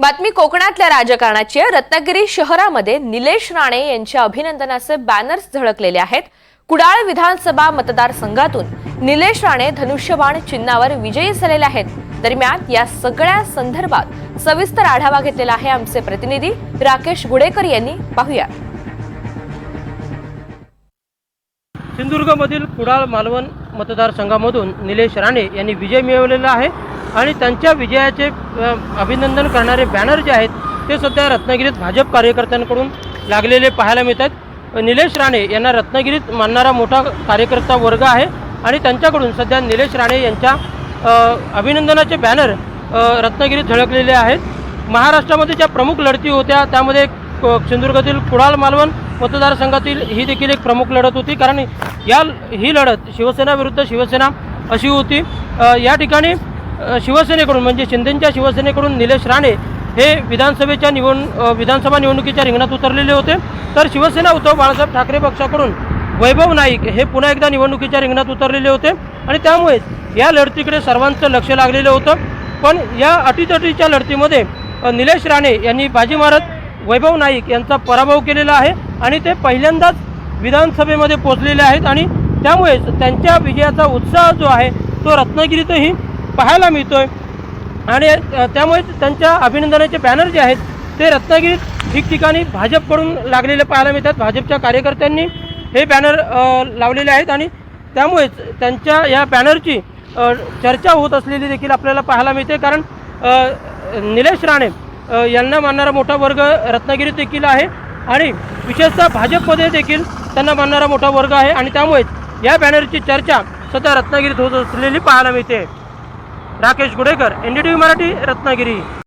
बातमी कोकणातल्या राजकारणाची आहे. रत्नागिरी शहरामध्ये निलेश राणे यांच्या अभिनंदनाचे बॅनर्स झळकलेले आहेत. कुडाळ विधानसभा मतदारसंघातून निलेश राणे धनुष्यबाण चिन्हावर विजयी झालेले आहेत. दरम्यान या सगळ्या संदर्भात सविस्तर आढावा घेतलेला आहे आमचे प्रतिनिधी राकेश गुडेकर यांनी. पाहूया. सिंधुदुर्गमधील कुडाळ मालवण मतदारसंघामधून निलेश राणे यांनी विजय मिळवलेला आहे. आणि त्यांच्या विजयाचे अभिनंदन करणारे बॅनर जे आहेत ते सध्या रत्नागिरीत भाजप कार्यकर्त्यांकडून लागलेले पाहायला मिळतात निलेश राणे यांना रत्नागिरीत मानणारा मोठा कार्यकर्ता वर्ग आहे आणि त्यांच्याकडून सध्या निलेश राणे यांच्या अभिनंदनाचे बॅनर रत्नागिरीत झळकलेले आहेत. महाराष्ट्रामध्ये ज्या प्रमुख लढती होत्या त्यामध्ये सिंधुदुर्गातील कुडाळ मालवण मतदारसंघातील ही देखील एक प्रमुख लढत होती. कारण या ही लढत शिवसेना विरुद्ध शिवसेना अशी होती. या ठिकाणी शिवसेनेकडून म्हणजे शिंदेच्या शिवसेनेकडून निलेश राणे हे विधानसभेच्या निवड विधानसभा निवडणुकीच्या रिंगणात उतरलेले होते. तर शिवसेना उद्धव बाळासाहेब ठाकरे पक्षाकडून वैभव नाईक हे पुन्हा एकदा निवडणुकीच्या रिंगणात उतरलेले होते. आणि त्यामुळेच या लढतीकडे सर्वांचं लक्ष लागलेलं होतं. पण या अटीतटीच्या लढतीमध्ये निलेश राणे यांनी बाजी मारत वैभव नाईक यांचा पराभव केलेला आहे आणि ते पहिल्यांदाच विधानसभेमध्ये पोचलेले आहेत. आणि त्यामुळेच त्यांच्या विजयाचा उत्साह जो आहे तो रत्नागिरीतही पाहायला मिळतोय. आणि त्यामुळे त्यांच्या अभिनंदनाचे बॅनर जे आहेत ते रत्नागिरीत ठिकठिकाणी भाजपकडून लागलेले पाहायला मिळतात. भाजपच्या कार्यकर्त्यांनी हे बॅनर लावलेले आहेत. आणि त्यामुळेच त्यांच्या या बॅनरची चर्चा होत असलेली देखील आपल्याला पाहायला मिळते. कारण निलेश राणे यांना मानणारा मोठा वर्ग रत्नागिरीत देखील आहे. आणि विशेषतः भाजपमध्ये देखील त्यांना मानणारा मोठा वर्ग आहे. आणि त्यामुळेच या बॅनरची चर्चा सध्या रत्नागिरीत होत असलेली पाहायला मिळते. Rakesh Gudekar N D Marathi Ratnagiri.